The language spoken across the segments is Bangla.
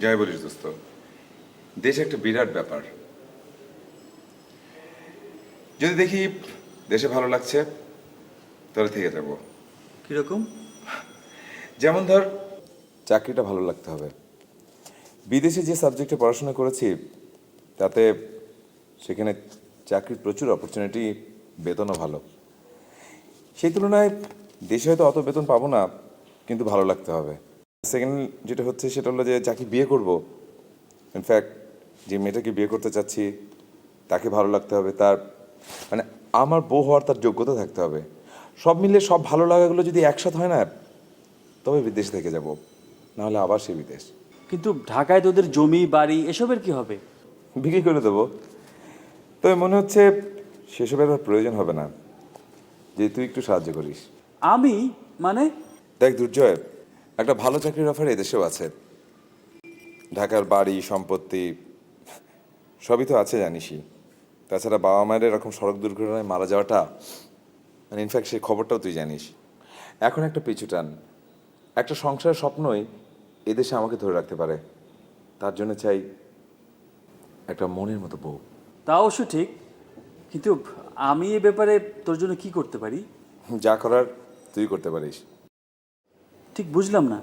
যাই বলিস দোস্ত। দেশ একটা বিরাট ব্যাপার। যদি দেখি দেশে ভালো লাগছে তাহলে থেকে যাব কীরকম? যেমন ধর চাকরিটা ভালো লাগতে হবে। বিদেশে যে সাবজেক্টে পড়াশোনা করেছি তাতে সেখানে চাকরির প্রচুর অপরচুনিটি বেতনও ভালো। সেই তুলনায় দেশে হয়তো অত বেতন পাবো না কিন্তু ভালো লাগতে হবে। সেকেন্ড যেটা হচ্ছে সেটা হলো যে যাকে বিয়ে করব ইনফ্যাক্ট যে মেয়েটাকে বিয়ে করতে চাচ্ছি তাকে ভালো লাগতে হবে তার মানে আমার বউ হওয়ার তার যোগ্যতা থাকতে হবে। সব মিলে সব ভালো লাগাগুলো যদি একসাথে হয় না তবে বিদেশ থেকে যাব নাহলে আবার সে বিদেশ। কিন্তু ঢাকায় তোদের জমি বাড়ি এসবের কি হবে? বিক্রি করে দেবো। তবে মনে হচ্ছে সেসবের আর প্রয়োজন হবে না যে তুই একটু সাহায্য করিস। আমি মানে? দেখ দুর্জয় একটা ভালো চাকরির অফার এদেশেও আছে। ঢাকার বাড়ি সম্পত্তি সবই তো আছে জানিসই। তাছাড়া বাবা মায়ের এরকম সড়ক দুর্ঘটনায় মারা যাওয়াটা মানে ইনফ্যাক্ট সেই খবরটাও তুই জানিস। এখন একটা পিছু টান। একটা সংসারের স্বপ্নই এদেশে আমাকে ধরে রাখতে পারে। তার জন্য চাই একটা মনের মতো বউ। তা অবশ্য ঠিক। কিন্তু আমি এ ব্যাপারে তোর জন্য কি করতে পারি? যা করার তুই করতে পারিস। ঠিক বুঝলাম না।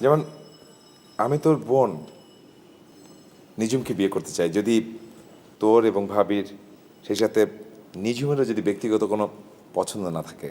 যেমন আমি তোর বোন নিজুমকে বিয়ে করতে চাই, যদি তোর এবং ভাবির সেই সাথে নিজুমেরও যদি ব্যক্তিগত কোনো পছন্দ না থাকে